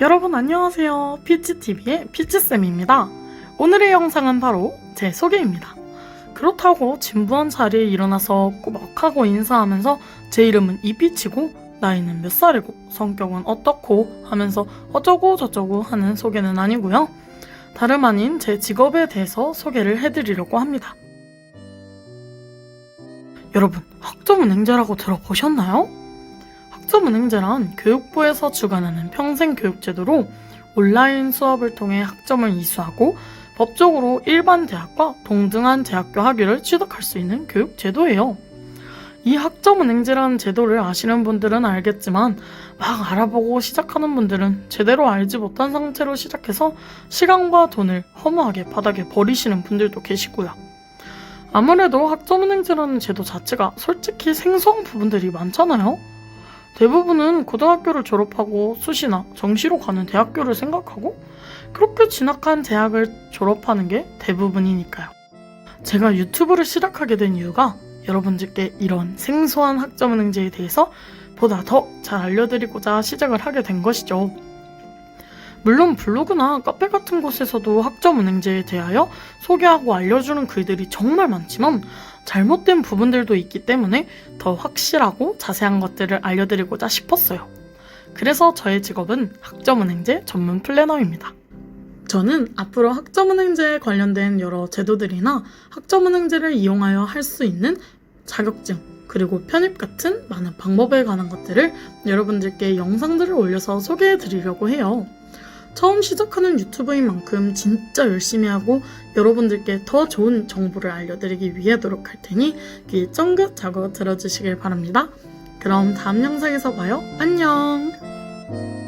여러분 안녕하세요. 피치TV의 피치쌤입니다. 오늘의 영상은 바로 제 소개입니다. 그렇다고 진부한 자리에 일어나서 꾸벅하고 인사하면서 제 이름은 이피치고 나이는 몇 살이고 성격은 어떻고 하면서 어쩌고 저쩌고 하는 소개는 아니고요. 다름 아닌 제 직업에 대해서 소개를 해드리려고 합니다. 여러분, 학점은행제라고 들어보셨나요? 학점은행제란 교육부에서 주관하는 평생교육제도로 온라인 수업을 통해 학점을 이수하고 법적으로 일반 대학과 동등한 대학교 학위를 취득할 수 있는 교육제도예요. 이 학점은행제라는 제도를 아시는 분들은 알겠지만 막 알아보고 시작하는 분들은 제대로 알지 못한 상태로 시작해서 시간과 돈을 허무하게 바닥에 버리시는 분들도 계시고요. 아무래도 학점은행제라는 제도 자체가 솔직히 생소한 부분들이 많잖아요. 대부분은 고등학교를 졸업하고 수시나 정시로 가는 대학교를 생각하고 그렇게 진학한 대학을 졸업하는 게 대부분이니까요. 제가 유튜브를 시작하게 된 이유가 여러분들께 이런 생소한 학점은행제에 대해서 보다 더 잘 알려드리고자 시작을 하게 된 것이죠. 물론 블로그나 카페 같은 곳에서도 학점 은행제에 대하여 소개하고 알려주는 글들이 정말 많지만 잘못된 부분들도 있기 때문에 더 확실하고 자세한 것들을 알려드리고자 싶었어요. 그래서 저의 직업은 학점은행제 전문 플래너입니다. 저는 앞으로 학점은행제에 관련된 여러 제도들이나 학점은행제를 이용하여 할 수 있는 자격증, 그리고 편입 같은 많은 방법에 관한 것들을 여러분들께 영상들을 올려서 소개해 드리려고 해요. 처음 시작하는 유튜브인 만큼 진짜 열심히 하고 여러분들께 더 좋은 정보를 알려드리기 위해 노력할 테니 귀 쫑긋 자고 들어주시길 바랍니다. 그럼 다음 영상에서 봐요. 안녕!